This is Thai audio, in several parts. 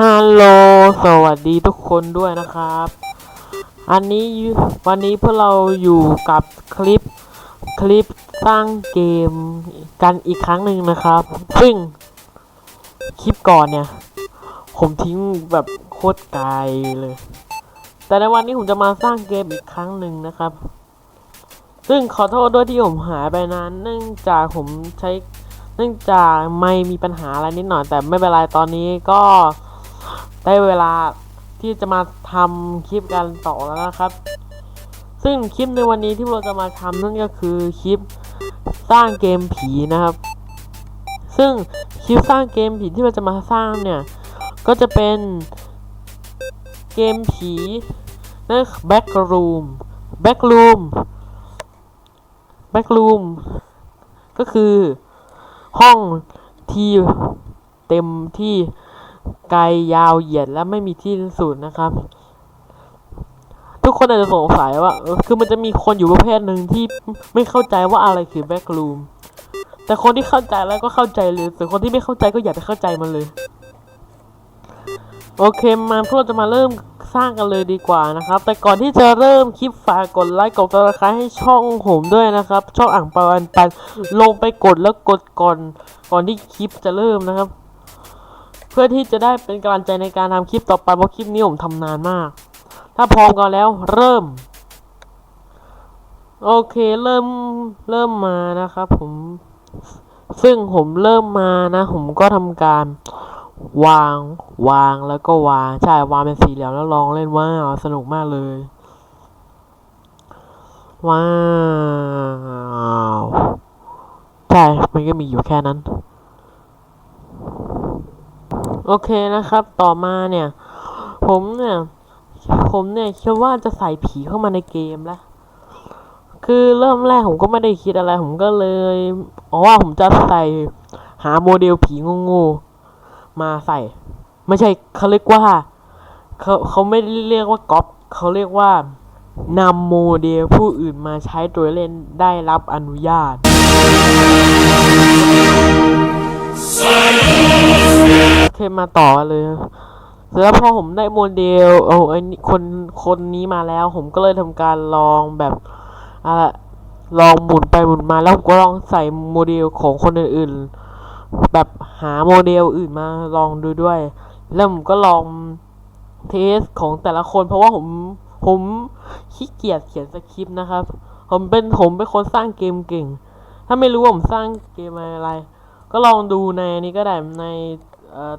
ฮัลโหล สวัสดีทุกคนด้วยนะครับ อันนี้วันนี้พวกเราอยู่กับคลิปคลิปสร้างเกมกันอีกครั้งหนึ่งนะครับ ซึ่งคลิปก่อนเนี่ย ผมทิ้งแบบโคตรไกลเลย แต่ในวันนี้ผมจะมาสร้างเกมอีกครั้งหนึ่งนะครับ ซึ่งขอโทษด้วยที่ผมหายไปนาน เนื่องจากผมใช้ เนื่องจากไม่มีปัญหาอะไรนิดหน่อย แต่ไม่เป็นไรตอนนี้ก็ ได้เวลาที่จะมาทำคลิปกันต่อแล้วนะครับ ซึ่งคลิปในวันนี้ที่เราจะมาทำนั่นก็คือคลิปสร้างเกมผีนะครับ ซึ่งคลิปสร้างเกมผีที่เราจะมาสร้างเนี่ย ก็จะเป็นเกมผีนั่น Backroom Backroom Backroom ก็คือห้องที่เต็มที่ ไกลยาวเหยียดและไม่มีที่สิ้นสุดนะครับ ทุกคนอาจจะสงสัยว่าคือมันจะมีคนอยู่ประเภทหนึ่งที่ไม่เข้าใจว่าอะไรคือแบ็กรูมแต่คนที่เข้าใจแล้วก็เข้าใจเลยส่วนคนที่ไม่เข้าใจก็อย่าไปเข้าใจมันเลย โอเคมาพวกเราจะมาเริ่มสร้างกันเลยดีกว่านะครับ แต่ก่อนที่จะเริ่มคลิปฝากกดไลค์กดติดตามให้ช่องผมด้วยนะครับ ช่องอ่างปันปันลงไปกดแล้วกดก่อนก่อนที่คลิปจะเริ่มนะครับ เพื่อที่จะได้เป็นกำลังใจในการทำคลิปต่อไปเพราะคลิปนี้ผมทำนานมาก ถ้าพร้อมกันแล้วเริ่ม โอเคเริ่มเริ่มมานะครับผม ซึ่งผมเริ่มมานะ ผมก็ทำการวางวางแล้วก็วางใช่วางเป็นสี่เหลี่ยมแล้วลองเล่นว้าวสนุกมากเลยว้าวใช่มันก็มีอยู่แค่นั้น โอเคนะครับ ต่อมาเนี่ย ผมเนี่ย ผมเนี่ยคิดว่าจะใส่ผีเข้ามาในเกมแล้วคือเริ่มแรกผมก็ไม่ได้คิดอะไร ผมก็เลยอ๋อว่าผมจะใส่หาโมเดลผีงูๆมาใส่ ไม่ใช่เขาเรียกว่าเขาเขาไม่เรียกว่าก๊อปเขาเรียกว่านำโมเดลผู้อื่นมาใช้โดยเล่นได้รับอนุญาต มาต่อเลยเสร็จแล้วพอผมได้โมเดลเอาไอ้คนคนนี้มาแล้ว ผมก็เลยทำการลองแบบอะลองหมุนไปหมุนมาแล้วผมก็ลองใส่โมเดลของคนอื่นๆ แบบหาโมเดลอื่นมาลองดูด้วย แล้วผมก็ลองเทสของแต่ละคนเพราะว่าผมผมขี้เกียจเขียนสคริปต์นะครับ ผมเป็นผมเป็นคนสร้างเกมเก่ง ถ้าไม่รู้ว่าผมสร้างเกมอะไร ก็ลองดูในนี้ก็ได้ในเอ่อ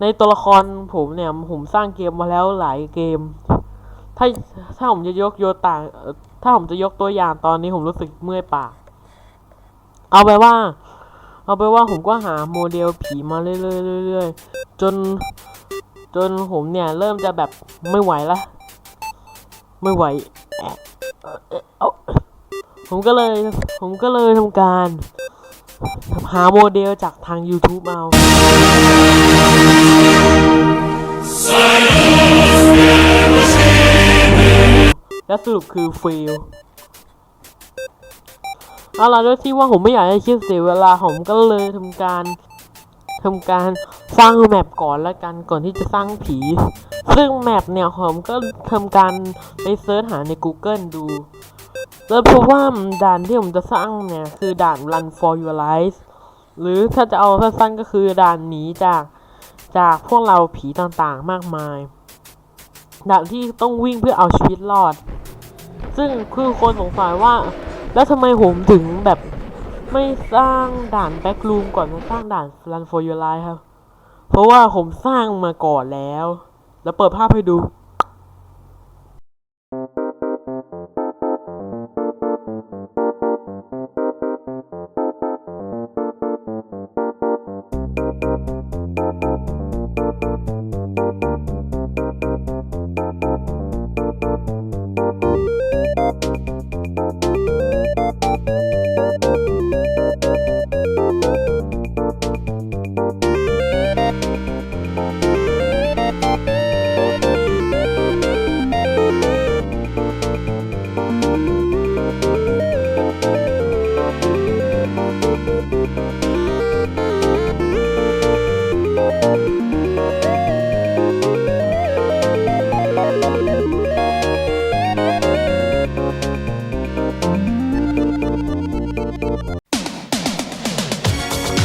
ในตัวละครผมเนี่ยผมสร้างเกมมาแล้วหลายเกม ถ้าถ้าผมจะยกโยต่างถ้าผมจะยกตัวอย่างตอนนี้ผมรู้สึกเมื่อยปาก เอาไปว่า เอาไปว่าผมก็หาโมเดลผีมาเรื่อยๆๆจน จนผมเนี่ยเริ่มจะแบบไม่ไหวละ ไม่ไหวผมก็เลย ผมก็เลยทำการ หาโมเดลจากทาง YouTube เอาและสรุปคือเฟลเอาล่ะด้วยที่ว่าผมไม่อยากให้คิดเสียเวลาผมก็เลยทำการทำการสร้างแมปก่อนแล้วกันก่อนที่จะสร้างผี ซึ่งแมปเนี่ยผมก็ทำการไปเซิร์ชหาใน Google ดู แล้วพบว่าด่านที่ผมจะสร้างเนี่ย คือด่าน Run for Your Life หรือถ้าจะเอาสั้นๆก็คือด่านหนีจากจากพวกเราผีต่างๆมากมาย ด่านที่ต้องวิ่งเพื่อเอาชีวิตรอด ซึ่งคือคนสงสัยว่า แล้วทำไมผมถึงแบบไม่สร้างด่านแบ็กรูมก่อนมาสร้างด่าน Run for Your Life ครับ เพราะว่าผมสร้างมาก่อนแล้ว แล้วเปิดภาพให้ดู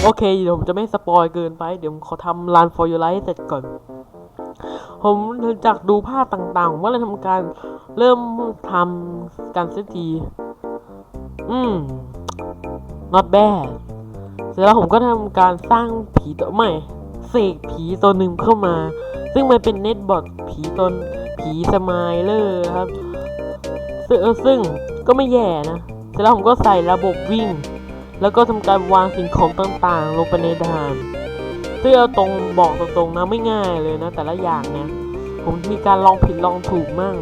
โอเคเดี๋ยวผมจะไม่สปอยเกินไป เดี๋ยวผมขอทำ Run for Your Life เสร็จก่อน ผมจากดูภาพต่างๆ ผมก็เลยทำการเริ่มทำการเซตที อืม not bad เสร็จแล้วผมก็ทำการสร้างผีตัวใหม่เสกผีตัวหนึ่งเข้ามา ซึ่งมันเป็นเน็ตบอทผีตนผีสมายเลอร์ครับ ซึ่งเออซึ่งก็ไม่แย่นะ เสร็จแล้วผมก็ใส่ระบบวิ่ง แล้วก็ทำการวางสิ่งของต่างๆ ลงไปในด่านซึ่งเอาตรงบอกตรงๆนะไม่ง่ายเลยนะ แต่ละอย่างเนี่ยผมมีการลองผิดลองถูกมั่ง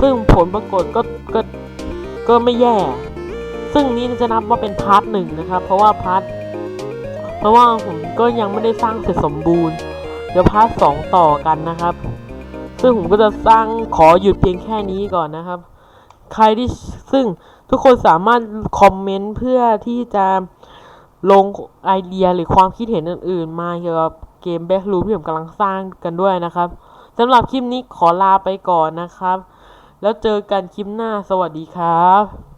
ซึ่งผลปรากฏก็ก็ก็ไม่แย่ ซึ่งนี้จะนับว่าเป็นพาร์ทหนึ่งนะครับ เพราะว่าพาร์ทเพราะว่าผมก็ยังไม่ได้สร้างเสร็จสมบูรณ์ เดี๋ยวพาร์ทสองต่อกันนะครับ ซึ่งผมก็จะสร้างขอหยุดเพียงแค่นี้ก่อนนะครับ ใครที่ซึ่ง ทุกคนสามารถคอมเมนต์เพื่อที่จะลงไอเดียหรือความคิดเห็นอื่นๆ มาเกี่ยวกับเกมแบ็กรูมที่ผมกำลังสร้างกันด้วยนะครับสำหรับคลิปนี้ขอลาไปก่อนนะครับ แล้วเจอกันคลิปหน้าสวัสดีครับ